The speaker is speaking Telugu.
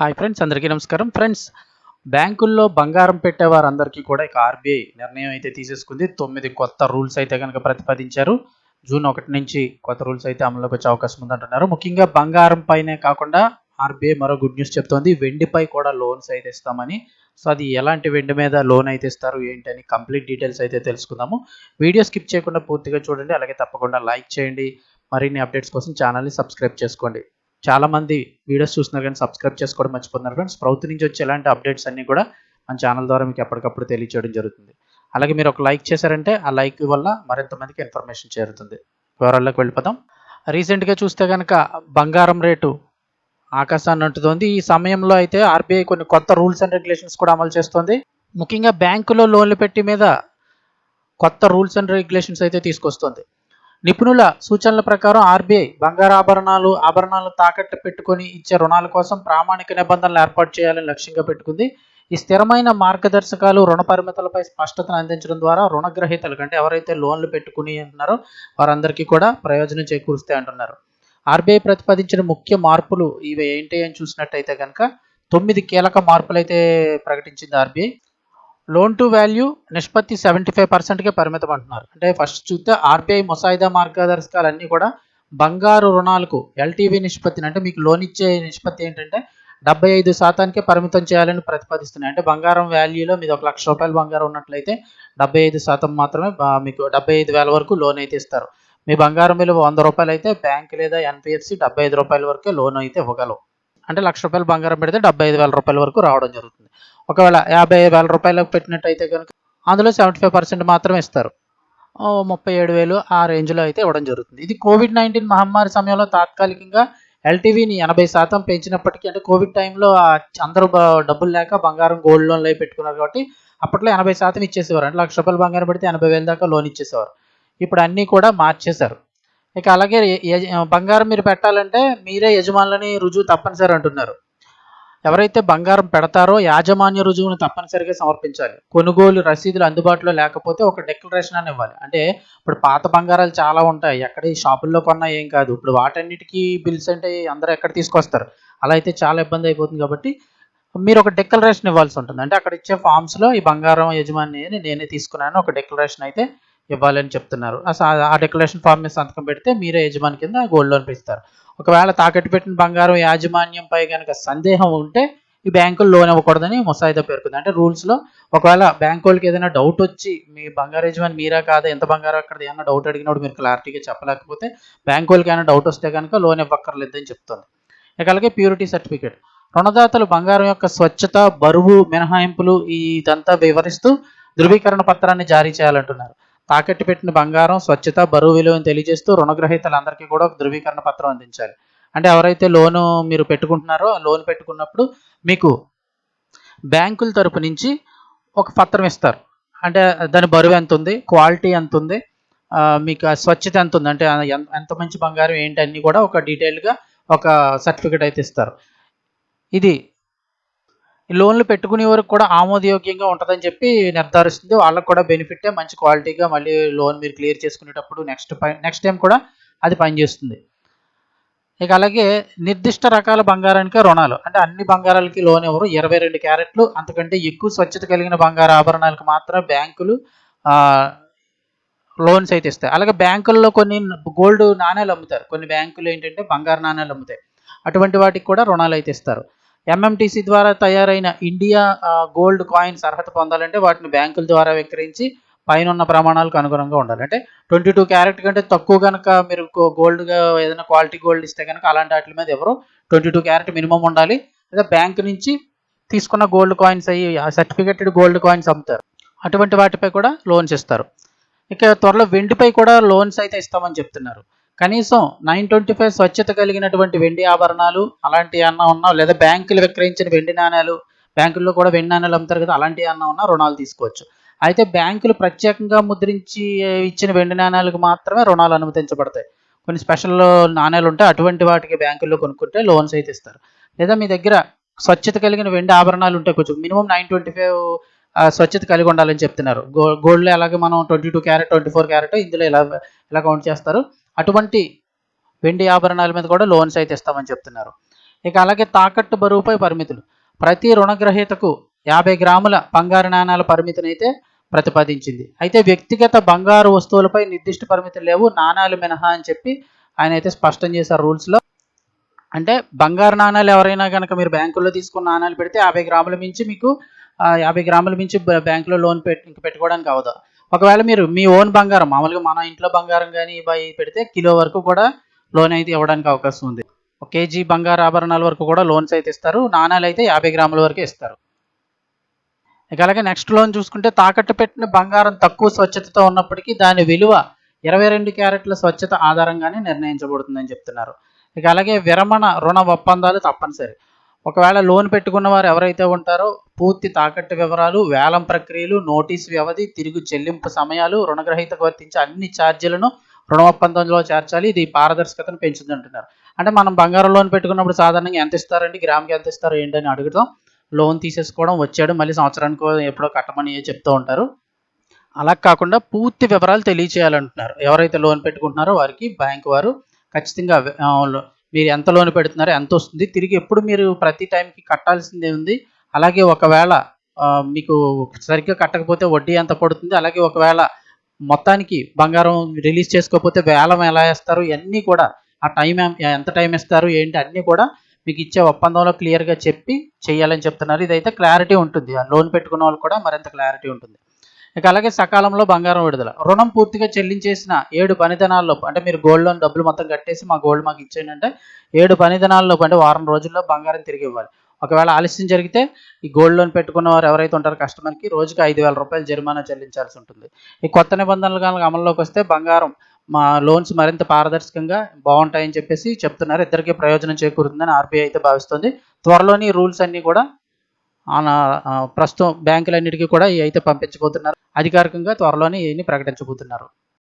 హాయ్ ఫ్రెండ్స్ అందరికీ నమస్కారం. ఫ్రెండ్స్ బ్యాంకుల్లో బంగారం పెట్టే వారందరికీ కూడా ఇక ఆర్బీఐ నిర్ణయం అయితే తీసేసుకుంది. తొమ్మిది కొత్త రూల్స్ అయితే కనుక ప్రతిపాదించారు. జూన్ ఒకటి నుంచి కొత్త రూల్స్ అయితే అమల్లోకి వచ్చే అవకాశం ఉందంటున్నారు. ముఖ్యంగా బంగారం పైనే కాకుండా ఆర్బీఐ మరో గుడ్ న్యూస్ చెప్తోంది. వెండిపై కూడా లోన్స్ అయితే ఇస్తామని. సో అది ఎలాంటి వెండి మీద లోన్ అయితే ఇస్తారు ఏంటని కంప్లీట్ డీటెయిల్స్ అయితే తెలుసుకుందాము. వీడియో స్కిప్ చేయకుండా పూర్తిగా చూడండి. అలాగే తప్పకుండా లైక్ చేయండి. మరిన్ని అప్డేట్స్ కోసం ఛానల్ని సబ్స్క్రైబ్ చేసుకోండి. చాలా మంది వీడియోస్ చూస్తున్నారు కానీ సబ్స్క్రైబ్ చేసుకోవడం మర్చిపోతున్నారు. ఫ్రెండ్స్ ప్రభుత్వం నుంచి వచ్చే ఎలాంటి అప్డేట్స్ అన్నీ కూడా మన ఛానల్ ద్వారా మీకు ఎప్పటికప్పుడు తెలియచేయడం జరుగుతుంది. అలాగే మీరు ఒక లైక్ చేశారంటే ఆ లైక్ వల్ల మరింత మందికి ఇన్ఫర్మేషన్ చేరుతుంది. వివరాల్లోకి వెళ్ళిపోదాం. రీసెంట్గా చూస్తే కనుక బంగారం రేటు ఆకాశాన్ని అంటుతోంది. ఈ సమయంలో అయితే ఆర్బీఐ కొన్ని కొత్త రూల్స్ అండ్ రెగ్యులేషన్స్ కూడా అమలు చేస్తుంది. ముఖ్యంగా బ్యాంకులో లోన్లు పెట్టి మీద కొత్త రూల్స్ అండ్ రెగ్యులేషన్స్ అయితే తీసుకొస్తుంది. నిపుణుల సూచనల ప్రకారం ఆర్బీఐ బంగారు ఆభరణాలు ఆభరణాలు తాకట్టు పెట్టుకొని ఇచ్చే రుణాల కోసం ప్రామాణిక నిబంధనలు ఏర్పాటు చేయాలని లక్ష్యంగా పెట్టుకుంది. ఈ స్థిరమైన మార్గదర్శకాలు రుణ పరిమితులపై స్పష్టతను అందించడం ద్వారా రుణగ్రహీతలకు అంటే ఎవరైతే లోన్లు పెట్టుకుని అంటున్నారో వారందరికీ కూడా ప్రయోజనం చేకూరుస్తాయి అంటున్నారు. ఆర్బీఐ ప్రతిపాదించిన ముఖ్య మార్పులు ఇవి ఏంటి అని చూసినట్టయితే కనుక తొమ్మిది కీలక మార్పులు అయితే ప్రకటించింది ఆర్బీఐ. లోన్ టు వాల్యూ నిష్పత్తి సెవెంటీ ఫైవ్ పర్సెంట్కే పరిమితం అంటున్నారు. అంటే ఫస్ట్ చూస్తే ఆర్బీఐ ముసాయిదా మార్గదర్శకాలన్నీ కూడా బంగారు రుణాలకు ఎల్టీవీ నిష్పత్తిని అంటే మీకు లోన్ ఇచ్చే నిష్పత్తి ఏంటంటే డెబ్బై ఐదు శాతానికే పరిమితం చేయాలని ప్రతిపాదిస్తున్నాయి. అంటే బంగారం వాల్యూలో మీద ఒక లక్ష రూపాయలు బంగారం ఉన్నట్లయితే డెబ్బై ఐదు శాతం మాత్రమే మీకు డెబ్బై ఐదు వేల వరకు లోన్ అయితే ఇస్తారు. మీ బంగారం విలువ వంద రూపాయలు అయితే బ్యాంక్ లేదా ఎన్పిఎఫ్సి డెబ్బై ఐదు రూపాయల వరకే లోన్ అయితే ఇవ్వగలవు. అంటే లక్ష రూపాయలు బంగారం పెడితే డెబ్బై ఐదు వేల రూపాయల వరకు రావడం జరుగుతుంది. ఒకవేళ యాభై వేల రూపాయలకు పెట్టినట్టయితే కనుక అందులో సెవెంటీ ఫైవ్ పర్సెంట్ మాత్రమే ఇస్తారు. ముప్పై ఏడు వేలు ఆ రేంజ్లో అయితే ఇవ్వడం జరుగుతుంది. ఇది కోవిడ్ నైన్టీన్ మహమ్మారి సమయంలో తాత్కాలికంగా ఎల్టీవీని ఎనభై శాతం పెంచినప్పటికీ అంటే కోవిడ్ టైంలో అందరూ డబ్బులు లేక బంగారం గోల్డ్ లోన్లు అవి పెట్టుకున్నారు కాబట్టి అప్పట్లో ఎనభై శాతం ఇచ్చేసేవారు. అంటే లక్ష రూపాయలు బంగారం పెడితే ఎనభై వేల దాకా లోన్ ఇచ్చేసేవారు. ఇప్పుడు అన్నీ కూడా మార్చేశారు. ఇక అలాగే బంగారం మీరు పెట్టాలంటే మీరే యజమానులని రుజువు తప్పనిసరి అంటున్నారు. ఎవరైతే బంగారం పెడతారో యాజమాన్య రుజువును తప్పనిసరిగా సమర్పించాలి. కొనుగోలు రసీదులు అందుబాటులో లేకపోతే ఒక డిక్లరేషన్ అని ఇవ్వాలి. అంటే ఇప్పుడు పాత బంగారాలు చాలా ఉంటాయి. ఎక్కడ ఈ షాపుల్లో కొన్నా ఏం కాదు. ఇప్పుడు వాటన్నిటికీ బిల్స్ అంటే అందరూ ఎక్కడ తీసుకొస్తారు? అలా అయితే చాలా ఇబ్బంది అయిపోతుంది కాబట్టి మీరు ఒక డిక్లరేషన్ ఇవ్వాల్సి ఉంటుంది. అంటే అక్కడ ఇచ్చే ఫామ్స్లో ఈ బంగారం యజమాని నేనే తీసుకున్నాను ఒక డిక్లరేషన్ అయితే ఇవ్వాలని చెప్తున్నారు. ఆ డిక్లరేషన్ ఫామ్ మీద సంతకం పెడితే మీరే యజమాని కింద గోల్డ్ లోన్ ఇస్తారు ఒకవేళ తాకట్టు పెట్టిన బంగారం యాజమాన్యంపై కనుక సందేహం ఉంటే ఈ బ్యాంకులు లోన్ ఇవ్వకూడదని ముసాయిదా పేర్కొంది. అంటే రూల్స్లో ఒకవేళ బ్యాంక్ వాళ్ళకి ఏదైనా డౌట్ వచ్చి మీ బంగారు యజమాని మీరా కాదా ఎంత బంగారం అక్కడ ఏమైనా డౌట్ అడిగినప్పుడు మీరు క్లారిటీగా చెప్పలేకపోతే బ్యాంక్ వాళ్ళకి ఏమైనా డౌట్ వస్తే కనుక లోన్ ఇవ్వక్కర్లేదని చెప్తుంది. ఇక అలాగే ప్యూరిటీ సర్టిఫికేట్ రుణదాతలు బంగారం యొక్క స్వచ్ఛత బరువు మినహాయింపులు ఇదంతా వివరిస్తూ ధృవీకరణ పత్రాన్ని జారీ చేయాలంటున్నారు. తాకట్టు పెట్టిన బంగారం స్వచ్ఛత బరువు విలువను తెలియజేస్తూ రుణగ్రహీతలందరికీ కూడా ఒక ధృవీకరణ పత్రం అందించాలి. అంటే ఎవరైతే లోను మీరు పెట్టుకుంటున్నారో లోన్ పెట్టుకున్నప్పుడు మీకు బ్యాంకుల తరపు నుంచి ఒక పత్రం ఇస్తారు. అంటే దాని బరువు ఎంత ఉంది క్వాలిటీ ఎంత ఉంది మీకు స్వచ్ఛత ఎంత ఉంది అంటే ఎంత- ఎంత మంచి బంగారం ఏంటి అన్నీ కూడా ఒక డీటెయిల్గా ఒక సర్టిఫికేట్ అయితే ఇస్తారు. ఇది లోన్లు పెట్టుకునే వరకు కూడా ఆమోదయోగ్యంగా ఉంటుందని చెప్పి నిర్ధారిస్తుంది. వాళ్ళకు కూడా బెనిఫిట్టే మంచి క్వాలిటీగా మళ్ళీ లోన్ మీరు క్లియర్ చేసుకునేటప్పుడు నెక్స్ట్ నెక్స్ట్ టైం కూడా అది పనిచేస్తుంది. ఇక అలాగే నిర్దిష్ట రకాల బంగారానికి రుణాలు. అంటే అన్ని బంగారాలకి లోన్ ఎవరు? ఇరవై రెండు క్యారెట్లు. అంతకంటే ఎక్కువ స్వచ్ఛత కలిగిన బంగారు ఆభరణాలకు మాత్రం బ్యాంకులు లోన్స్ అయితే ఇస్తాయి. అలాగే బ్యాంకుల్లో కొన్ని గోల్డ్ నాణ్యాలు అమ్ముతారు. కొన్ని బ్యాంకులు ఏంటంటే బంగారు నాణ్యాలు అమ్ముతాయి. అటువంటి వాటికి కూడా రుణాలు అయితే ఇస్తారు. ఎంఎంటీసీ ద్వారా తయారైన ఇండియా గోల్డ్ కాయిన్స్ అర్హత పొందాలంటే వాటిని బ్యాంకుల ద్వారా విక్రయించి పైన ఉన్న ప్రమాణాలకు అనుగుణంగా ఉండాలి. అంటే ట్వంటీ టూ క్యారెట్ కంటే తక్కువ కనుక మీరు గోల్డ్గా ఏదైనా క్వాలిటీ గోల్డ్ ఇస్తే కనుక అలాంటి వాటి మీద ఎవరు ట్వంటీ టూ క్యారెట్ మినిమం ఉండాలి. లేదా బ్యాంక్ నుంచి తీసుకున్న గోల్డ్ కాయిన్స్ అయ్యి సర్టిఫికేటెడ్ గోల్డ్ కాయిన్స్ అమ్ముతారు. అటువంటి వాటిపై కూడా లోన్స్ ఇస్తారు. ఇక త్వరలో వెండిపై కూడా లోన్స్ అయితే ఇస్తామని చెప్తున్నారు. కనీసం నైన్ ట్వంటీ ఫైవ్ స్వచ్ఛత కలిగినటువంటి వెండి ఆభరణాలు అలాంటి అన్న ఉన్నా లేదా బ్యాంకులు విక్రయించిన వెండి నాణ్యాలు బ్యాంకుల్లో కూడా వెండి నాణ్యాలు అమ్ముతారు కదా అలాంటి అన్న ఉన్నా రుణాలు తీసుకోవచ్చు. అయితే బ్యాంకులు ప్రత్యేకంగా ముద్రించి ఇచ్చిన వెండి నాణ్యాలకు మాత్రమే రుణాలు అనుమతించబడతాయి. కొన్ని స్పెషల్ నాణ్యాలు ఉంటాయి అటువంటి వాటికి బ్యాంకుల్లో కొనుక్కుంటే లోన్స్ అయితే ఇస్తారు. లేదా మీ దగ్గర స్వచ్ఛత కలిగిన వెండి ఆభరణాలు ఉంటాయి కొంచెం మినిమం నైన్ ట్వంటీ ఫైవ్ స్వచ్ఛత కలిగి ఉండాలని చెప్తున్నారు. గో గోల్డ్లో అలాగే మనం twenty two carat twenty four carat ఇందులో ఇలా ఇలా కౌంట్ చేస్తారు? అటువంటి వెండి ఆభరణాల మీద కూడా లోన్స్ అయితే ఇస్తామని చెప్తున్నారు. ఇక అలాగే తాకట్టు బరువుపై పరిమితులు. ప్రతి రుణగ్రహీతకు యాభై గ్రాముల బంగారు నాణాల పరిమితిని అయితే ప్రతిపాదించింది. అయితే వ్యక్తిగత బంగారు వస్తువులపై నిర్దిష్ట పరిమితులు లేవు నాణాలు మినహా అని చెప్పి ఆయన అయితే స్పష్టం చేశారు రూల్స్లో. అంటే బంగారు నాణాలు ఎవరైనా కనుక మీరు బ్యాంకులో తీసుకున్న నాణాలు పెడితే యాభై గ్రాముల మించి మీకు యాభై గ్రాముల మించి బ్యాంకులో లోన్ పెట్టి పెట్టుకోవడానికి అవదు. ఒకవేళ మీరు మీ ఓన్ బంగారం మామూలుగా మన ఇంట్లో బంగారం కానీ బై పెడితే కిలో వరకు కూడా లోన్ అయితే ఇవ్వడానికి అవకాశం ఉంది. ఒక కేజీ బంగారు ఆభరణాల వరకు కూడా లోన్స్ అయితే ఇస్తారు. నాణాలు అయితే యాభై గ్రాముల వరకు ఇస్తారు. ఇక అలాగే నెక్స్ట్ లోన్ చూసుకుంటే తాకట్టు పెట్టిన బంగారం తక్కువ స్వచ్ఛతతో ఉన్నప్పటికీ దాని విలువ ఇరవై రెండు క్యారెట్ల స్వచ్ఛత ఆధారంగానే నిర్ణయించబడుతుందని చెప్తున్నారు. ఇక అలాగే విరమణ రుణ ఒప్పందాలు తప్పనిసరి. ఒకవేళ లోన్ పెట్టుకున్న వారు ఎవరైతే ఉంటారో పూర్తి తాకట్టు వివరాలు వేలం ప్రక్రియలు నోటీస్ వ్యవధి తిరిగి చెల్లింపు సమయాలు రుణగ్రహీతకు వర్తించే అన్ని ఛార్జీలను రుణ ఒప్పందంలో చేర్చాలి. ఇది పారదర్శకతను పెంచుతుంది అంటున్నారు అంటే మనం బంగారం లోన్ పెట్టుకున్నప్పుడు సాధారణంగా ఎంత ఇస్తారండి? గ్రామ్కి ఎంత ఇస్తారు ఏంటని అడుగుతాం లోన్ తీసేసుకోవడం వచ్చాడు. మళ్ళీ సంవత్సరానికి ఎప్పుడో కట్టమని చెప్తూ ఉంటారు. అలా కాకుండా పూర్తి వివరాలు తెలియచేయాలంటున్నారు. ఎవరైతే లోన్ పెట్టుకుంటున్నారో వారికి బ్యాంక్ వారు ఖచ్చితంగా మీరు ఎంత లోన్ పెడుతున్నారో ఎంత వస్తుంది. తిరిగి ఎప్పుడు మీరు ప్రతి టైంకి కట్టాల్సిందే ఉంది. అలాగే ఒకవేళ మీకు సరిగ్గా కట్టకపోతే వడ్డీ ఎంత పడుతుంది. అలాగే ఒకవేళ మొత్తానికి బంగారం రిలీజ్ చేసుకోకపోతే వేలం ఎలా వేస్తారు. ఇవన్నీ కూడా ఆ టైం ఎంత టైం ఇస్తారు ఏంటి అన్నీ కూడా మీకు ఇచ్చే ఒప్పందంలో క్లియర్గా చెప్పి చేయాలని చెప్తున్నారు. ఇదైతే క్లారిటీ ఉంటుంది. ఆ లోన్ పెట్టుకున్న వాళ్ళు కూడా మరింత క్లారిటీ ఉంటుంది. ఇక అలాగే సకాలంలో బంగారం విడుదల. రుణం పూర్తిగా చెల్లించేసిన ఏడు పని అంటే మీరు గోల్డ్ లోన్ డబ్బులు మొత్తం కట్టేసి మా గోల్డ్ మాకు ఇచ్చేయండి అంటే ఏడు పని అంటే వారం రోజుల్లో బంగారం తిరిగి ఇవ్వాలి. ఒకవేళ ఆలస్యం జరిగితే ఈ గోల్డ్ లోన్ పెట్టుకున్న వారు ఎవరైతే ఉంటారో కస్టమర్కి రోజుకి ఐదు వేల రూపాయలు జరిమానా చెల్లించాల్సి ఉంటుంది. ఈ కొత్త నిబంధనలు కనుక అమల్లోకి వస్తే బంగారం మా లోన్స్ మరింత పారదర్శకంగా బాగుంటాయని చెప్పేసి చెప్తున్నారు. ఇద్దరికీ ప్రయోజనం చేకూరుతుందని ఆర్బీఐ అయితే భావిస్తుంది. త్వరలోని రూల్స్ అన్నీ కూడా ప్రస్తుతం బ్యాంకులన్నిటికీ కూడా ఇవి అయితే పంపించబోతున్నారు. అధికారికంగా త్వరలోనే ఇవన్నీ ప్రకటించబోతున్నారు.